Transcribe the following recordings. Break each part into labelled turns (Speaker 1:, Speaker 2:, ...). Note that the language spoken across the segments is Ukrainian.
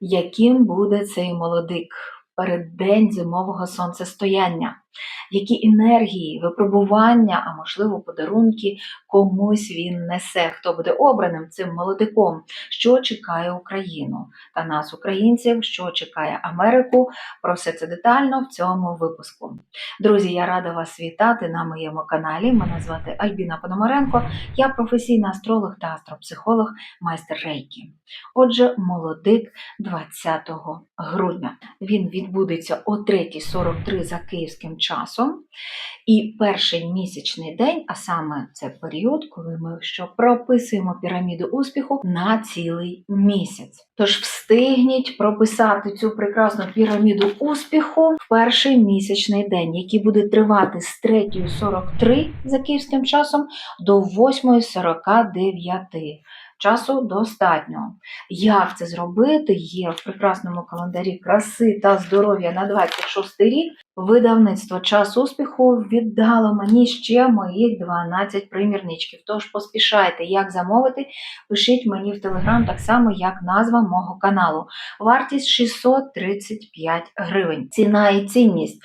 Speaker 1: яким буде цей молодик? Перед день зимового сонцестояння, які енергії, випробування, а можливо, подарунки комусь він несе, хто буде обраним цим молодиком, що чекає Україну та нас, українців, що чекає Америку. Про все це детально в цьому випуску. Друзі, я рада вас вітати на моєму каналі. Мене звати Альбіна Пономаренко, я професійна астролог та астропсихолог, майстер рейкі. Отже, молодик 20 грудня. Він відбудеться о 3.43 за київським часом. І перший місячний день, а саме це період, коли ми що прописуємо піраміду успіху на цілий місяць. Тож встигніть прописати цю прекрасну піраміду успіху в перший місячний день, який буде тривати з 3.43 за київським часом до 8.49. Часу достатньо. Як це зробити? Є в прекрасному календарі краси та здоров'я на 26 рік. Видавництво час успіху віддало мені ще моїх 12 примірничків. Тож поспішайте, як замовити, пишіть мені в телеграм, так само, як назва мого каналу. Вартість 635 гривень. Ціна і цінність.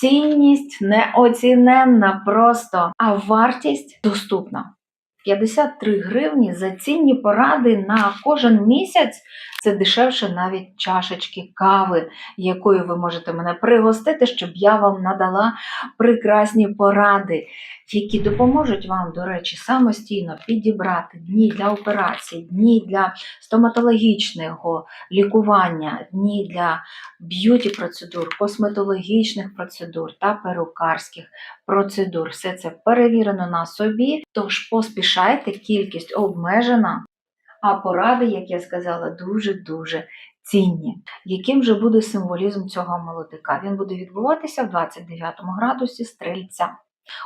Speaker 1: Цінність неоціненна просто, а вартість доступна. 53 гривні за цінні поради на кожен місяць. Це дешевше навіть чашечки кави, якою ви можете мене пригостити, щоб я вам надала прекрасні поради, які допоможуть вам, до речі, самостійно підібрати дні для операцій, дні для стоматологічного лікування, дні для б'юті процедур, косметологічних процедур та перукарських процедур. Все це перевірено на собі, тож поспішайте, кількість обмежена, а поради, як я сказала, дуже-дуже цінні. Яким же буде символізм цього молодика? Він буде відбуватися в 29 градусі стрельця.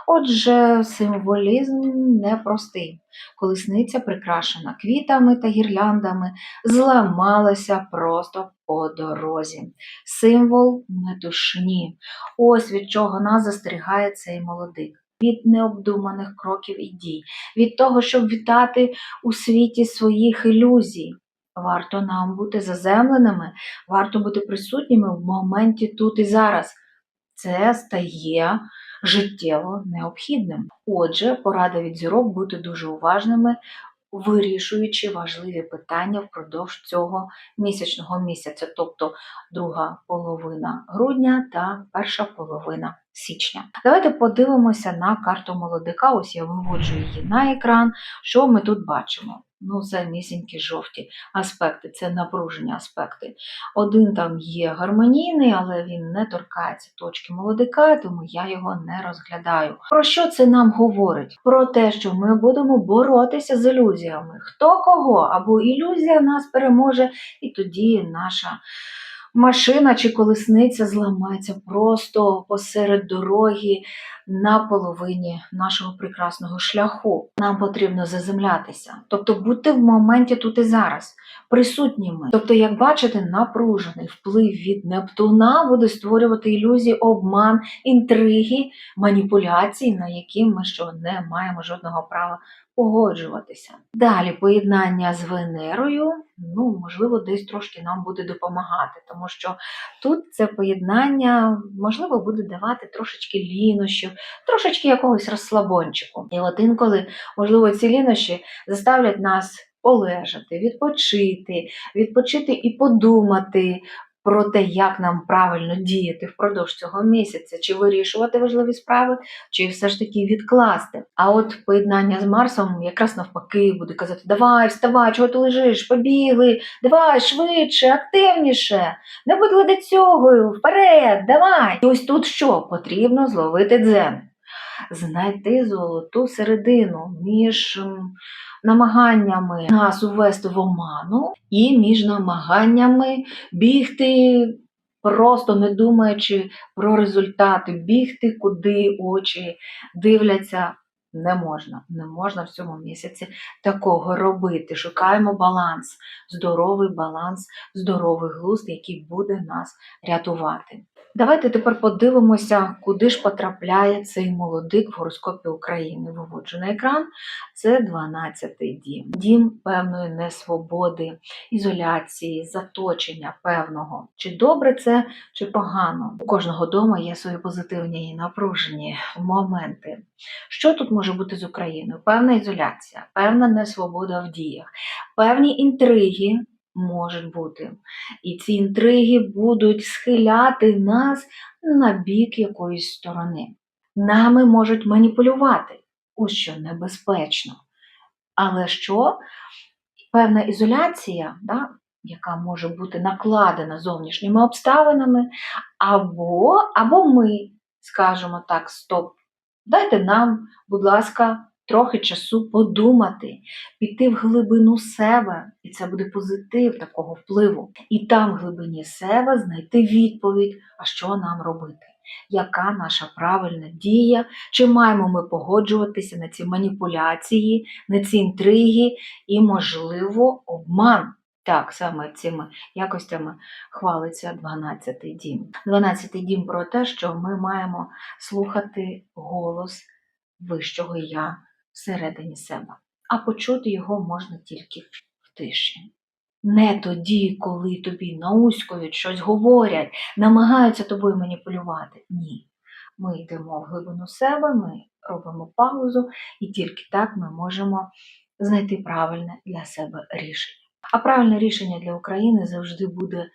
Speaker 1: Отже, символізм непростий. Колесниця, прикрашена квітами та гірляндами, зламалася просто по дорозі. Символ метушні. Ось від чого нас застерігає цей молодик. Від необдуманих кроків і дій, від того, щоб вітати у світі своїх ілюзій. Варто нам бути заземленими, варто бути присутніми в моменті тут і зараз. Це стає життєво необхідним. Отже, порада від зірок бути дуже уважними, вирішуючи важливі питання впродовж цього місячного місяця, тобто друга половина грудня та перша половина січня. Давайте подивимося на карту молодика. Ось я виводжу її на екран. Що ми тут бачимо? Ну, це місінькі жовті аспекти, це напружені аспекти. Один там є гармонійний, але він не торкається точки молодика, тому я його не розглядаю. Про що це нам говорить? Про те, що ми будемо боротися з ілюзіями. Хто кого? Або ілюзія нас переможе, і тоді наша. Машина чи колесниця зламається просто посеред дороги на половині нашого прекрасного шляху. Нам потрібно заземлятися, тобто бути в моменті тут і зараз, присутніми. Тобто, як бачите, напружений вплив від Нептуна буде створювати ілюзії, обман, інтриги, маніпуляції, на які ми що не маємо жодного права погоджуватися. Далі поєднання з Венерою, ну, можливо, десь трошки нам буде допомагати, тому що тут це поєднання, можливо, буде давати трошечки лінощів, трошечки якогось розслабончику. І от інколи, можливо, ці лінощі заставлять нас полежати, відпочити, відпочити і подумати. Про те, як нам правильно діяти впродовж цього місяця, чи вирішувати важливі справи, чи все ж таки відкласти. А от поєднання з Марсом якраз навпаки буде казати: Давай, вставай, чого ти лежиш, побігли, давай швидше, активніше, не будь ледацюгою, вперед, давай. І ось тут що? Потрібно зловити дзен, знайти золоту середину між. Намаганнями нас увести в оману і між намаганнями бігти, просто не думаючи про результати, бігти, куди очі дивляться не можна. Не можна в цьому місяці такого робити. Шукаємо баланс, здоровий баланс, здоровий глузд, який буде нас рятувати. Давайте тепер подивимося, куди ж потрапляє цей молодик в гороскопі України. Виводжу на екран. Це 12-й дім. Дім певної несвободи, ізоляції, заточення певного. Чи добре це, чи погано? У кожного дому є свої позитивні і напружені моменти. Що тут може бути з Україною? Певна ізоляція, певна несвобода в діях, певні інтриги можуть бути. І ці інтриги будуть схиляти нас на бік якоїсь сторони. Нами можуть маніпулювати, ось що небезпечно. Але що певна ізоляція, да, яка може бути накладена зовнішніми обставинами, або, або ми скажемо так, стоп, дайте нам, будь ласка, трохи часу подумати, піти в глибину себе, і це буде позитив такого впливу. І там, в глибині себе, знайти відповідь, а що нам робити. Яка наша правильна дія? Чи маємо ми погоджуватися на ці маніпуляції, на ці інтриги і, можливо, обман? Так, саме цими якостями хвалиться 12-й дім. 12-й дім про те, що ми маємо слухати голос вищого я всередині себе, а почути його можна тільки в тиші. Не тоді, коли тобі науськують, щось говорять, намагаються тобою маніпулювати. Ні. Ми йдемо в глибину себе, ми робимо паузу, і тільки так ми можемо знайти правильне для себе рішення. А правильне рішення для України завжди буде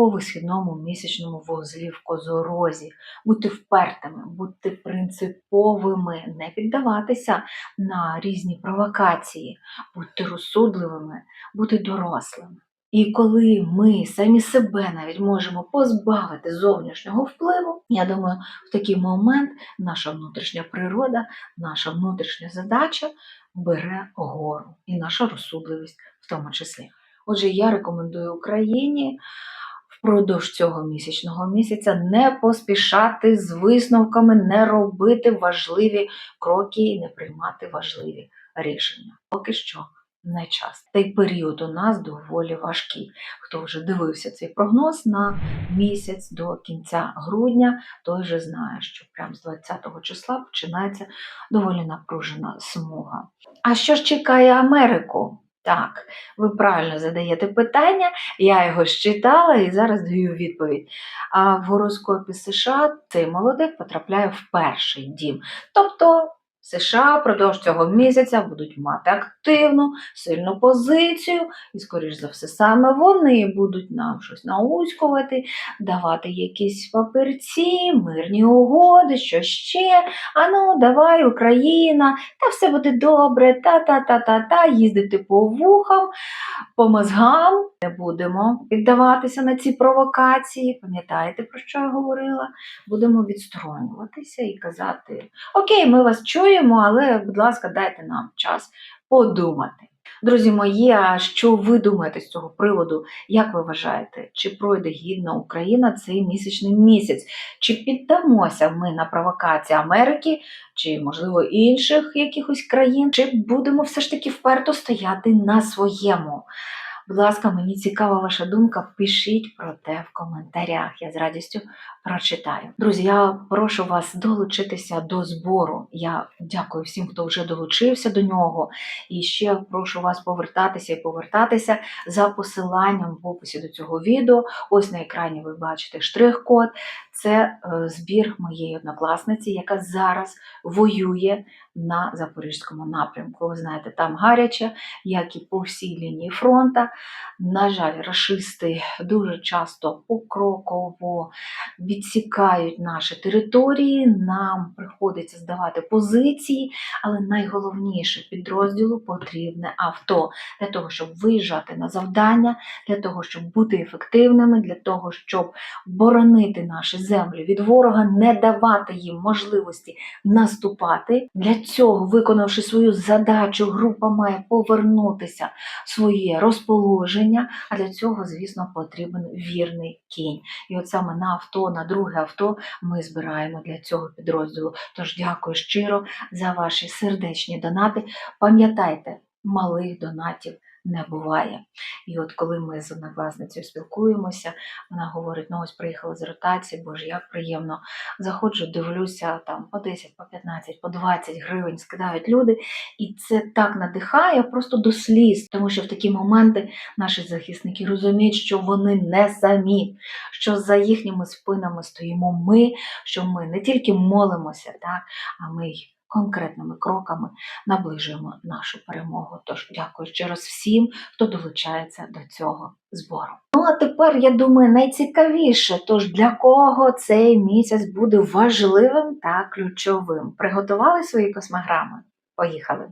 Speaker 1: по висхідному місячному вузлі в козорозі. Бути впертими, бути принциповими, не піддаватися на різні провокації, бути розсудливими, бути дорослими. І коли ми самі себе навіть можемо позбавити зовнішнього впливу, я думаю, в такий момент наша внутрішня природа, наша внутрішня задача бере гору і наша розсудливість в тому числі. Отже, я рекомендую Україні впродовж цього місячного місяця не поспішати з висновками, не робити важливі кроки і не приймати важливі рішення. Поки що не час. Цей період у нас доволі важкий. Хто вже дивився цей прогноз на місяць до кінця грудня, той вже знає, що прямо з 20 числа починається доволі напружена смуга. А що ж чекає Америку? Так, ви правильно задаєте питання, я його щитала і зараз даю відповідь. А в гороскопі США цей молодик потрапляє в перший дім. Тобто США впродовж цього місяця будуть мати активну, сильну позицію, і, скоріш за все, саме вони будуть нам щось науськувати, давати якісь папірці, мирні угоди, що ще. Ану, давай, Україна, та все буде добре, та-та-та-та-та, їздити по вухам, по мозгам. Не будемо піддаватися на ці провокації. Пам'ятаєте, про що я говорила? Будемо відсторонюватися і казати: Окей, ми вас чуємо, але, будь ласка, дайте нам час подумати. Друзі мої, а що ви думаєте з цього приводу? Як ви вважаєте, чи пройде гідна Україна цей місячний місяць? Чи піддамося ми на провокації Америки, чи, можливо, інших якихось країн, чи будемо все ж таки вперто стояти на своєму? Будь ласка, мені цікава ваша думка. Пишіть про те в коментарях. Я з радістю прочитаю. Друзі, я прошу вас долучитися до збору. Я дякую всім, хто вже долучився до нього. І ще прошу вас повертатися і повертатися за посиланням в описі до цього відео. Ось на екрані ви бачите штрих-код. Це е, збір моєї однокласниці, яка зараз воює на Запорізькому напрямку. Ви знаєте, там гаряче, як і по всій лінії фронта. На жаль, рашисти дуже часто покроково відсікають наші території. Нам приходиться здавати позиції, але найголовніше підрозділу потрібне авто для того, щоб виїжджати на завдання, для того, щоб бути ефективними, для того, щоб боронити наші землі від ворога, не давати їм можливості наступати. Для цього, виконавши свою задачу, група має повернутися в своє розположення. А для цього, звісно, потрібен вірний кінь. І от саме на авто, на друге авто ми збираємо для цього підрозділу. Тож дякую щиро за ваші сердечні донати. Пам'ятайте, малих донатів не буває. І от коли ми з однокласницею спілкуємося, вона говорить: ну ось приїхала з ротації, боже, як приємно. Заходжу, дивлюся там по 10, по 15, по 20 гривень скидають люди, і це так надихає просто до сліз, тому що в такі моменти наші захисники розуміють, що вони не самі, що за їхніми спинами стоїмо ми, що ми не тільки молимося, так, а ми конкретними кроками наближуємо нашу перемогу. Тож дякую ще раз всім, хто долучається до цього збору. Ну а тепер я думаю, найцікавіше, тож для кого цей місяць буде важливим та ключовим. Приготували свої космограми? Поїхали.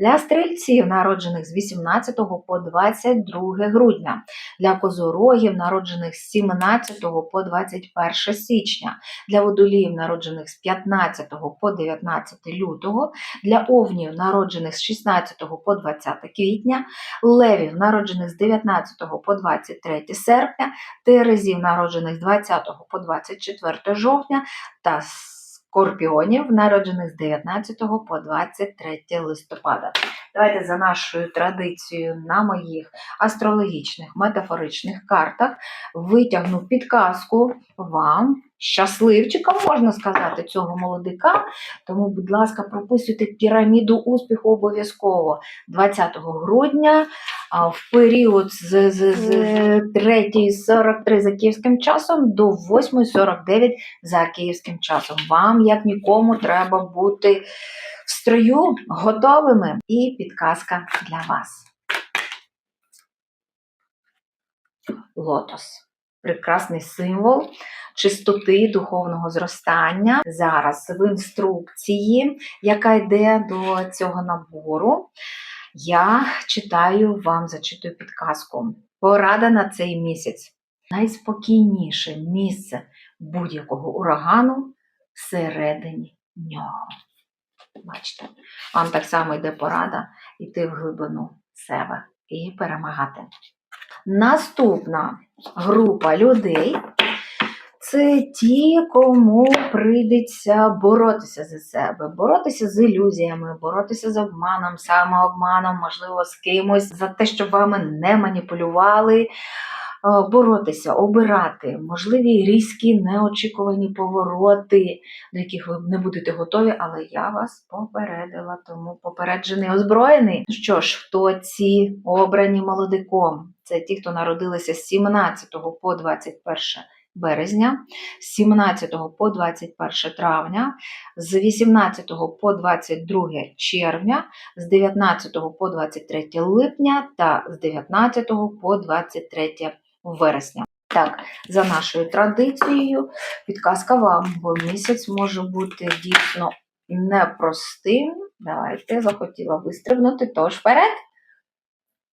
Speaker 1: Для стрільців, народжених з 18 по 22 грудня, для козорогів, народжених з 17 по 21 січня, для водоліїв, народжених з 15 по 19 лютого, для овнів, народжених з 16 по 20 квітня, левів, народжених з 19 по 23 серпня, терезів, народжених з 20 по 24 жовтня. Та скорпіонів, народжених з 19 по 23 листопада. Давайте за нашою традицією на моїх астрологічних метафоричних картах витягну підказку вам, щасливчикам, можна сказати, цього молодика. Тому, будь ласка, прописуйте піраміду успіху обов'язково 20 грудня в період з, з, з 3.43 за київським часом до 8.49 за київським часом. Вам, як нікому, треба бути в строю готовими. І підказка для вас. Лотос. Прекрасний символ чистоти духовного зростання. Зараз в інструкції, яка йде до цього набору, я читаю вам, зачитую підказку. Порада на цей місяць. Найспокійніше місце будь-якого урагану всередині нього. Бачите, вам так само йде порада йти в глибину себе і перемагати. Наступна група людей це ті, кому прийдеться боротися за себе, боротися з ілюзіями, боротися з обманом, самообманом, можливо, з кимось, за те, щоб вами не маніпулювали, е, боротися, обирати, можливі різкі, неочікувані повороти, до яких ви не будете готові, але я вас попередила, тому попереджений озброєний. Ну Що ж, хто ці обрані молодиком? Це ті, хто народилися з 17 по 21 березня, з 17 по 21 травня, з 18 по 22 червня, з 19 по 23 липня та з 19 по 23 вересня. Так, за нашою традицією, підказка вам, бо місяць може бути дійсно непростим. Давайте захотіла вистрибнути, тож вперед.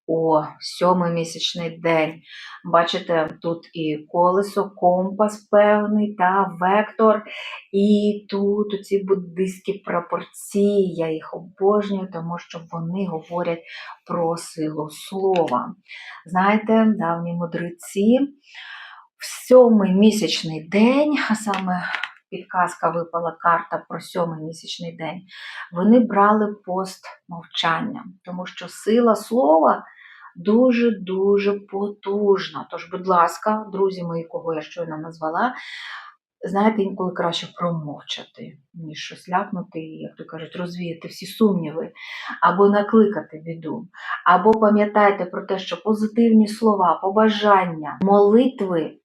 Speaker 1: О, сьомий місячний день. Бачите, тут і колесо, компас певний, та вектор. І тут ці буддистські прапорці, я їх обожнюю, тому що вони говорять про силу слова. Знаєте, давні мудреці, в сьомий місячний день, а саме підказка випала карта про сьомий місячний день, вони брали пост мовчання, тому що сила слова дуже-дуже потужна. Тож, будь ласка, друзі мої, кого я щойно назвала, знаєте, інколи краще промовчати, ніж щось ляпнути, як то кажуть, розвіяти всі сумніви, або накликати біду. Або пам'ятайте про те, що позитивні слова, побажання, молитви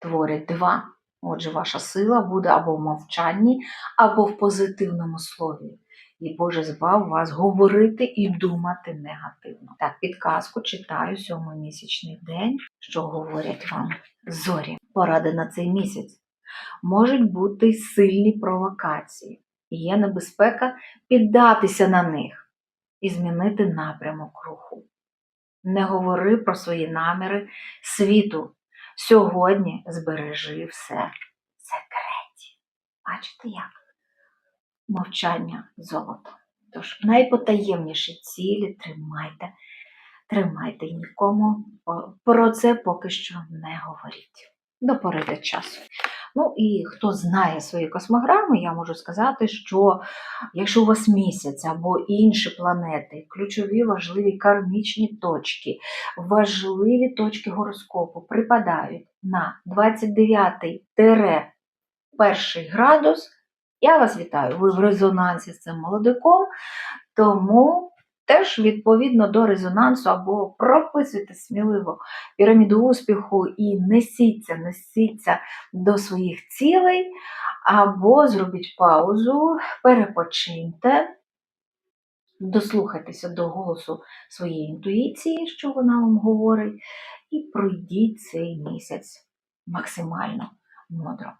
Speaker 1: творять два. Отже, ваша сила буде або в мовчанні, або в позитивному слові. І Боже збав вас говорити і думати негативно. Так, підказку читаю сьомомісячний день, що говорять вам зорі. Поради на цей місяць. Можуть бути сильні провокації, і є небезпека піддатися на них і змінити напрямок руху. Не говори про свої наміри світу. Сьогодні збережи все в секреті. Бачите як? Мовчання золото. Тож найпотаємніші цілі тримайте, тримайте і нікому про це поки що не говоріть. До пори часу. Ну і хто знає свої космограми, я можу сказати, що якщо у вас місяць або інші планети, ключові важливі кармічні точки, важливі точки гороскопу припадають на 29 перший градус, я вас вітаю, ви в резонансі з цим молодиком, тому теж відповідно до резонансу або прописуйте сміливо піраміду успіху і несіться, несіться до своїх цілей, або зробіть паузу, перепочиньте, дослухайтеся до голосу своєї інтуїції, що вона вам говорить, і пройдіть цей місяць максимально мудро.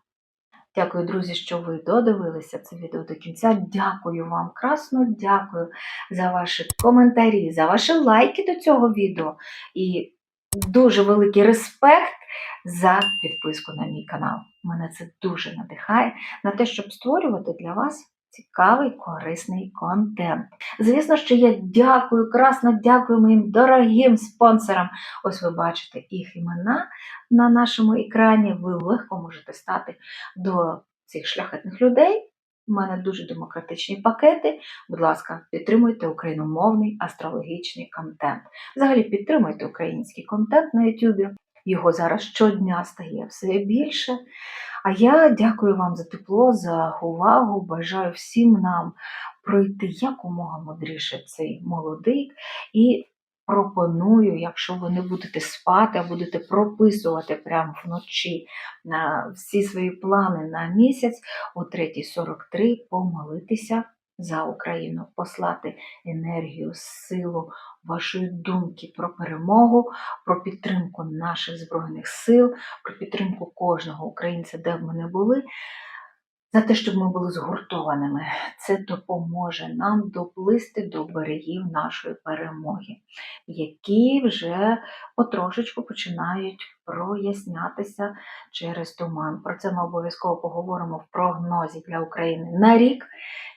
Speaker 1: Дякую, друзі, що ви додивилися це відео до кінця. Дякую вам красно, дякую за ваші коментарі, за ваші лайки до цього відео. І дуже великий респект за підписку на мій канал. Мене це дуже надихає на те, щоб створювати для вас цікавий, корисний контент. Звісно, що я дякую, красно дякую моїм дорогим спонсорам. Ось ви бачите їх імена на нашому екрані. Ви легко можете стати до цих шляхетних людей. У мене дуже демократичні пакети. Будь ласка, підтримуйте україномовний астрологічний контент. Взагалі підтримуйте український контент на YouTube. Його зараз щодня стає все більше. А я дякую вам за тепло, за увагу. Бажаю всім нам пройти якомога мудріше цей молодик і пропоную, якщо ви не будете спати, а будете прописувати прямо вночі на всі свої плани на місяць, о 3.43 помолитися за Україну, послати енергію, силу вашої думки про перемогу, про підтримку наших Збройних сил, про підтримку кожного. Українця, де б ми не були, за те, щоб ми були згуртованими. Це допоможе нам доплисти до берегів нашої перемоги, які вже потрошечку починають прояснятися через туман. Про це ми обов'язково поговоримо в прогнозі для України на рік,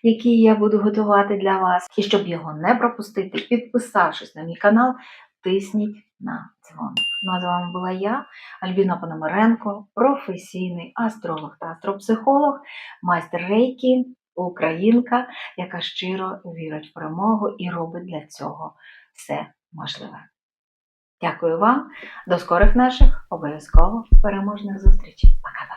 Speaker 1: який я буду готувати для вас. І щоб його не пропустити, підписавшись на мій канал, тисніть на дзвоник. Ну а з вами була я, Альбіна Пономаренко, професійний астролог та астропсихолог, майстер рейкі, українка, яка щиро вірить в перемогу і робить для цього все можливе. Дякую вам, до скорих наших обов'язково переможних зустрічей. Пока-пока.